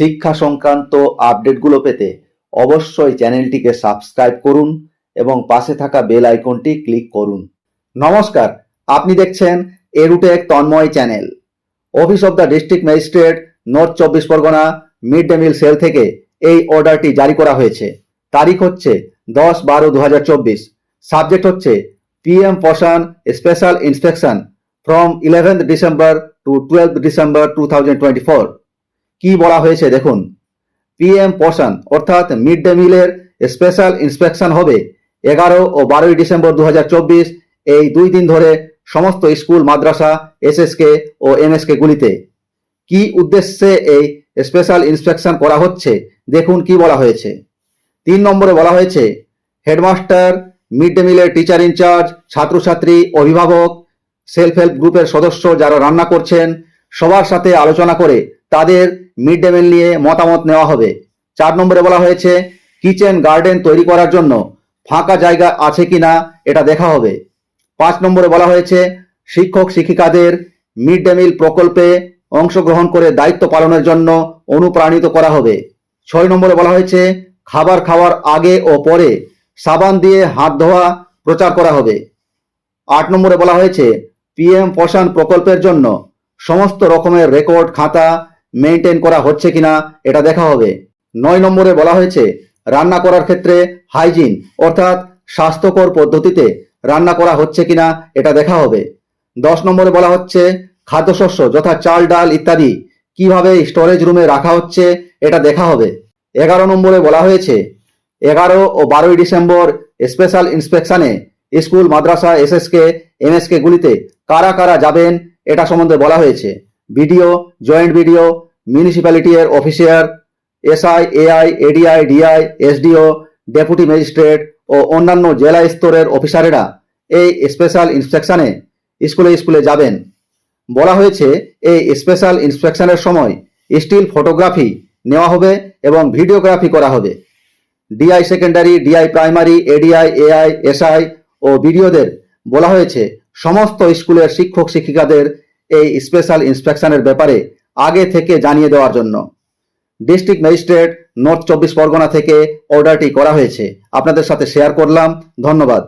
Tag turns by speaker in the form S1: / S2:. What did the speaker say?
S1: শিক্ষা সংক্রান্ত আপডেটগুলো পেতে অবশ্যই চ্যানেলটিকে সাবস্ক্রাইব করুন এবং পাশে থাকা বেল আইকনটি ক্লিক করুন। নমস্কার, আপনি দেখছেন এরুটেক Tanmoy channel. Office of the district magistrate, north চব্বিশ Pargana, mid day meal cell থেকে এই অর্ডারটি জারি করা হয়েছে। তারিখ হচ্ছে দশ বারো দু হাজার চব্বিশ। সাবজেক্ট হচ্ছে PM Poshan special inspection from eleventh December to twelve December two thousand twenty four. কি বলা হয়েছে দেখুন? পিএম পোষণ অর্থাৎ মিড ডে মিলের স্পেশাল ইন্সপেকশন হবে এগারো ও বারোই ডিসেম্বর দুহাজার চব্বিশ, এই দুই দিন ধরে সমস্ত স্কুল, মাদ্রাসা এসএসকে ও এমএসকে গুলিতে। কি উদ্দেশ্যে এই স্পেশাল ইন্সপেকশন করা হচ্ছে? দেখুন কি বলা হয়েছে। তিন নম্বরে বলা হয়েছে হেডমাস্টার মিড ডে মিলের টিচার ইনচার্জ ছাত্রছাত্রী, অভিভাবক সেলফ হেল্প গ্রুপের সদস্য যারা রান্না করছেন, সবার সাথে আলোচনা করে তাদের মিড ডে মিল নিয়ে মতামত নেওয়া হবে। চার নম্বরে বলা হয়েছে কিচেন গার্ডেন তৈরি করার জন্য ফাঁকা জায়গা আছে কিনা এটা দেখা হবে। পাঁচ নম্বরে বলা হয়েছে, শিক্ষক শিক্ষিকাদের মিড ডে মিল প্রকল্পে অংশগ্রহণ করে দায়িত্ব পালনের জন্য অনুপ্রাণিত করা হবে। ছয় নম্বরে বলা হয়েছে, খাবার খাওয়ার আগে ও পরে সাবান দিয়ে হাত ধোয়া প্রচার করা হবে। আট নম্বরে বলা হয়েছে পিএম পোষণ প্রকল্পের জন্য সমস্ত রকমের রেকর্ড খাতা মেনটেন করা হচ্ছে কিনা এটা দেখা হবে। নয় নম্বরে বলা হয়েছে, রান্না করার ক্ষেত্রে হাইজিন, অর্থাৎ স্বাস্থ্যকর পদ্ধতিতে রান্না করা হচ্ছে কিনা এটা দেখা হবে। দশ নম্বরে বলা হচ্ছে, খাদ্যশস্য যথা চাল, ডাল ইত্যাদি কীভাবে স্টোরেজ রুমে রাখা হচ্ছে এটা দেখা হবে। এগারো নম্বরে বলা হয়েছে, এগারো ও বারোই ডিসেম্বর স্পেশাল ইন্সপেকশনে স্কুল, মাদ্রাসা এসএসকে এমএসকে গুলিতে কারা কারা যাবেন এটা সম্বন্ধে বলা হয়েছে। বিডিও জয়েন্ট বিডিও মিউনিসিপ্যালিটি এর officer SI AI ADI DI SDO deputy magistrate ও অন্যান্য জেলা স্তরের অফিসারেরা এই স্পেশাল ইন্সপেকশনে স্কুলে স্কুলে যাবেন। বলা হয়েছে, এই স্পেশাল ইন্সপেকশনের সময় স্টিল ফটোগ্রাফি নেওয়া হবে এবং ভিডিওগ্রাফি করা হবে। DI secondary DI primary ADI AI SI ও বিডিওদের বলা হয়েছে, সমস্ত স্কুলের শিক্ষক শিক্ষিকাদের এই স্পেশাল ইন্সপেকশনের ব্যাপারে আগে থেকে জানিয়ে দেওয়ার জন্য। ডিস্ট্রিক্ট ম্যাজিস্ট্রেট নর্থ চব্বিশ পরগনা থেকে অর্ডারটি করা হয়েছে। আপনাদের সাথে শেয়ার করলাম। ধন্যবাদ।